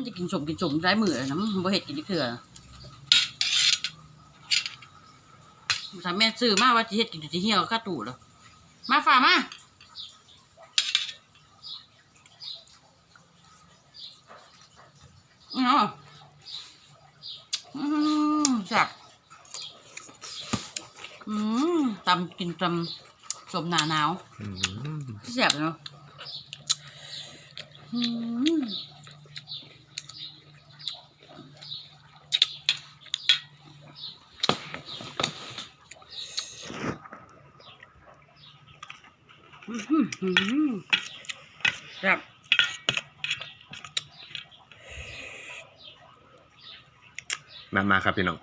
มันจะกินสมกินสมได้มือนะมันบ่เห็ดกินที่เถื่อถามแม่ซื้อมาว่าจะเห็ดกินอยู่ที่เหี่ยวข้าตู่เหรอมาฝ่ามาอ๋ออืมแซ่บอืมตำกินตำสมหนาหนาวอืมแซ่บเนาะอืม อื้อหือหือแซ่บมามาครับพี่น้อง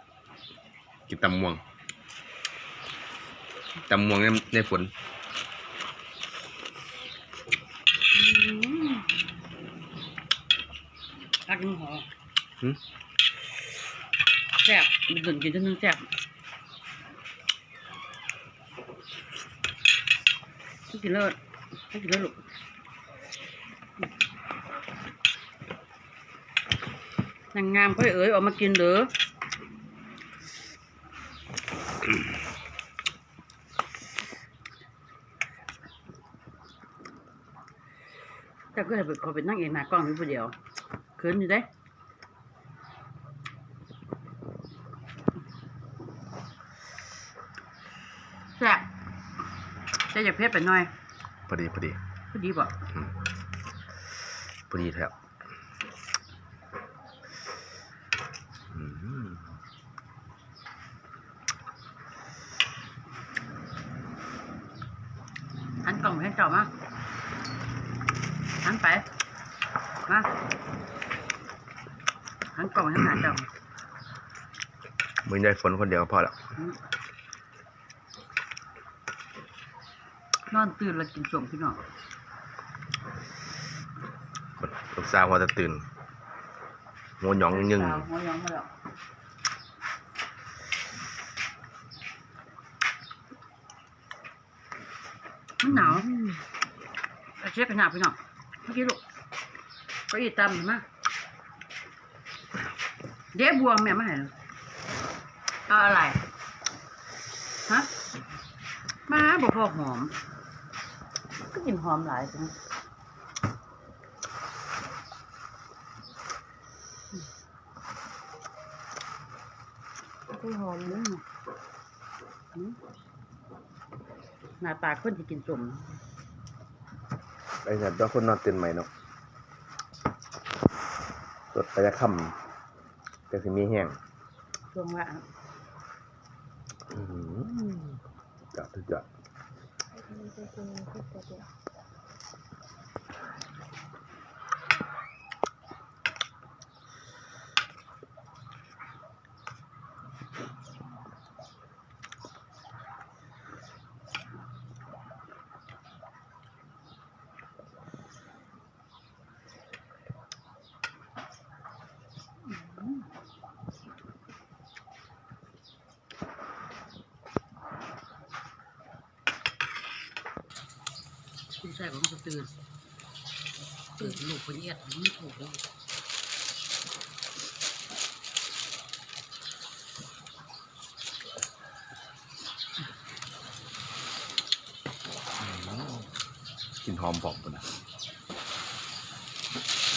กินตำม่วงตำม่วงในในฝนอืมรักนึงหอหึแซ่บมันตื่นกินจนนึงแซ่บ กินเลิศกินเลิศลูกนางงามค่อยเอ๋ยออกมากินเด้อแต่ก็ให้เป็นขอเป็นนั่งเองหน้ากล้องนี่ผู้เดียวเขินอยู่ได้แซ่บ แต่อยากเผ็ดไปหน่อยพอดีพอดีพอดีบ่อืมพอดีแทบอืมหันกล่องไปให้เจ้ามาหันไป มาหันกล่องไปให้หาเจ้ามึงได้ฝนคนเดียวก็พอแล้ว นอนตื่นแล้วกินสมพี่น้องลูกสาวพอจะตื่นโงหยองยึงสาวหัวยองมาแล้วมันหนาวเอาเช็ดไปหนาพี่น้องเมื่อกี้ลูกก็อีตามมาเดี๋ยวบวงแม่มาให้เลยเอาอะไร ฮะ มาบอกพอหอม ก็กินหอมหลายจังก็หอมเนื้อหน้าตาคนที่กินสมไอ้เนี่ยต้องคนนอนตื่นใหม่เนาะสดไปจะค่ำก็สิมีแห้งช่วงว่าอืมจัดทุกอย่าง 我给你们看一 ณชายของจะตื่นตื่นลูกคนเอียดไม่ถูกเลยกินหอมปอกปะนะ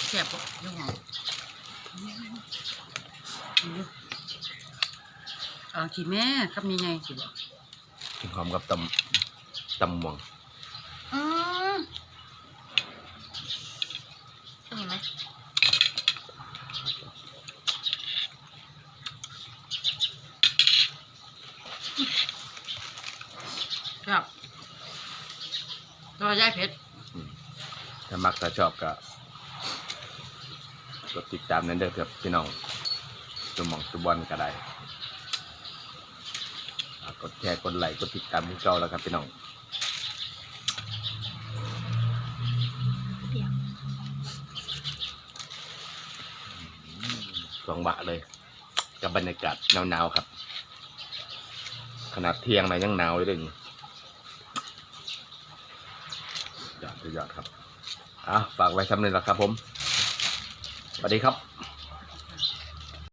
แซ่บปะยังหอมเอาขีแม่ครับนี่ไงสิบอกกินหอมกับตำตำม่วง อืม เห็นไหมครับตัวย่ายเพชรถ้ามักถ้าชอบก็กดติดตามนั้นเด้อครับพี่น้องตัวหมองตัวบอลก็ได้อ่ากดแชร์กดไลค์กดติดตามให้เก่าแล้วครับพี่น้อง สองบะเลย กับบรรยากาศหนาวๆครับ ขนาดเที่ยงนะยังหนาวเลยเด้นี่ยอดสุดยอดครับอะฝากไว้สำเร็จแล้วครับผมสวัสดีครับ